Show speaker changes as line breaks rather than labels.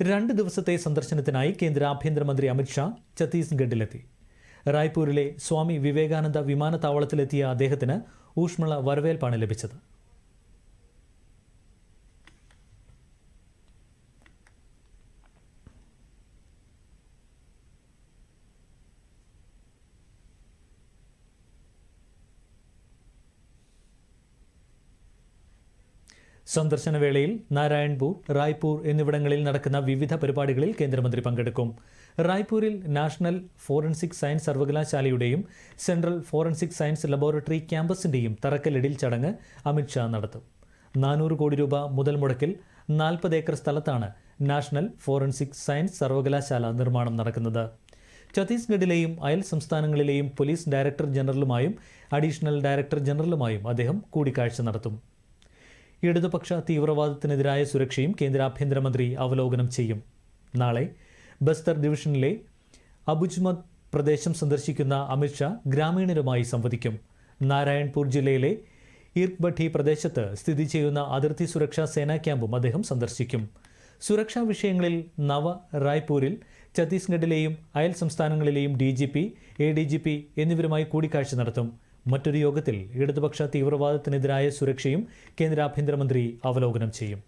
രണ്ട് ദിവസത്തെ സന്ദർശനത്തിനായി കേന്ദ്ര ആഭ്യന്തരമന്ത്രി അമിത്ഷാ ഛത്തീസ്ഗഡിലെത്തി. റായ്പൂരിലെ സ്വാമി വിവേകാനന്ദ വിമാനത്താവളത്തിലെത്തിയ അദ്ദേഹത്തിന് ഊഷ്മള വരവേൽപ്പാണ് ലഭിച്ചത്. സന്ദർശന വേളയിൽ നാരായൺപൂർ റായ്പൂർ എന്നിവിടങ്ങളിൽ നടക്കുന്ന വിവിധ പരിപാടികളിൽ കേന്ദ്രമന്ത്രി പങ്കെടുക്കും. റായ്പൂരിൽ നാഷണൽ ഫോറൻസിക് സയൻസ് സർവകലാശാലയുടെയും സെൻട്രൽ ഫോറൻസിക് സയൻസ് ലബോറട്ടറി ക്യാമ്പസിന്റെയും തറക്കല്ലിടിൽ ചടങ്ങ് അമിത്ഷാ നടത്തും. നാനൂറ് കോടി രൂപ മുതൽ മുടക്കിൽ നാൽപ്പത് ഏക്കർ സ്ഥലത്താണ് നാഷണൽ ഫോറൻസിക് സയൻസ് സർവകലാശാല നിർമ്മാണം നടക്കുന്നത്. ഛത്തീസ്ഗഡിലെയും അയൽ സംസ്ഥാനങ്ങളിലെയും പോലീസ് ഡയറക്ടർ ജനറലുമായും അഡീഷണൽ ഡയറക്ടർ ജനറലുമായും അദ്ദേഹം കൂടിക്കാഴ്ച നടത്തും. ഇടതുപക്ഷ തീവ്രവാദത്തിനെതിരായ സുരക്ഷയും കേന്ദ്ര ആഭ്യന്തരമന്ത്രി അവലോകനം ചെയ്യും. നാളെ ബസ്തർ ഡിവിഷനിലെ അബുജ്മത് പ്രദേശം സന്ദർശിക്കുന്ന അമിത്ഷാ ഗ്രാമീണരുമായി സംവദിക്കും. നാരായൺപൂർ ജില്ലയിലെ ഈർക്ബഠി പ്രദേശത്ത് സ്ഥിതി ചെയ്യുന്ന അതിർത്തി സുരക്ഷാ സേനാ ക്യാമ്പും അദ്ദേഹം സന്ദർശിക്കും. സുരക്ഷാ വിഷയങ്ങളിൽ നവ റായ്പൂരിൽ ഛത്തീസ്ഗഡിലെയും അയൽ സംസ്ഥാനങ്ങളിലെയും D G P A D G P എന്നിവരുമായി കൂടിക്കാഴ്ച നടത്തും. മറ്റൊരു യോഗത്തിൽ ഇടതുപക്ഷ തീവ്രവാദത്തിനെതിരായ സുരക്ഷയും കേന്ദ്ര ആഭ്യന്തരമന്ത്രി അവലോകനം ചെയ്യും